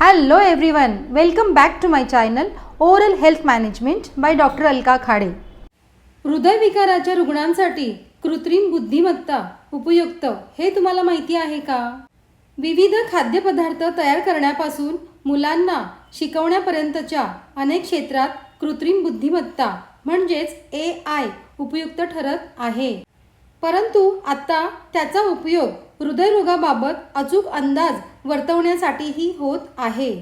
Hello everyone welcome back to my channel oral health management by doctor Alka Khade हृदयविकाराच्या रुग्णांसाठी कृत्रिम बुद्धिमत्ता उपयुक्त हे तुम्हाला माहिती आहे का? विविध खाद्यपदार्थ तयार करण्यापासून मुलांना शिकवण्यापर्यंतच्या अनेक क्षेत्रात कृत्रिम बुद्धिमत्ता म्हणजेच ए आय उपयुक्त ठरत आहे. परंतु आता त्याचा उपयोग हृदयरोगाबाबत अचूक अंदाज वर्तवण्यासाठीही होत आहे.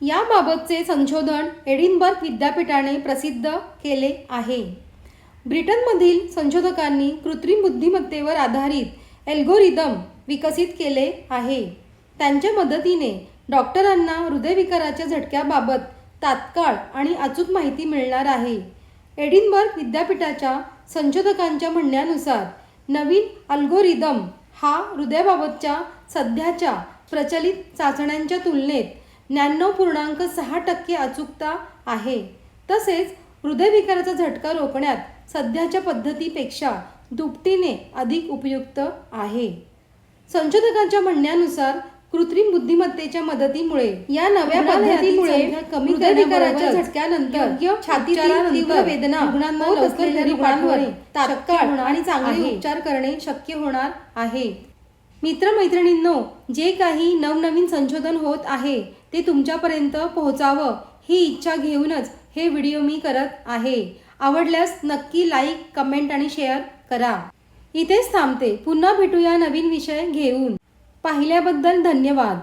याबाबतचे संशोधन एडिनबर्ग विद्यापीठाने प्रसिद्ध केले आहे. ब्रिटनमधील संशोधकांनी कृत्रिम बुद्धिमत्तेवर आधारित एल्गोरिदम विकसित केले आहे. त्यांच्या मदतीने डॉक्टरांना हृदयविकाराच्या झटक्याबाबत तात्काळ आणि अचूक माहिती मिळणार आहे. एडिनबर्ग विद्यापीठाच्या संशोधकांच्या म्हणण्यानुसार नवीन अल्गोरिदम हा हृदयाबाबतच्या सध्याच्या प्रचलित चाचण्यांच्या तुलनेत त्र्याण्णव पूर्णांक सहा टक्के अचूकता आहे. तसेच हृदयविकाराचा झटका रोखण्यात सध्याच्या पद्धतीपेक्षा दुपटीने अधिक उपयुक्त आहे. संशोधकांच्या म्हणण्यानुसार कृत्रिम बुद्धिमत्तेच्या मदतीमुळे या नव्या पद्धतीमुळे कमी हृदयविकाराच्या झटक्यानंतर छातीतील तीव्र वेदना होत असलेल्या रुग्णांवर तात्काळ आणि चांगले उपचार करणे शक्य होणार आहे. मित्रमैत्रिणींनो जे काही नवनवीन संशोधन होत आहे ते तुमच्यापर्यंत पोहोचावं ही इच्छा घेऊनच हे व्हिडिओ मी करत आहे. आवडल्यास नक्की लाईक कमेंट आणि शेअर करा. इथेच थांबते. पुन्हा भेटूया नवीन विषय घेऊन. पाहिल्याबद्दल धन्यवाद.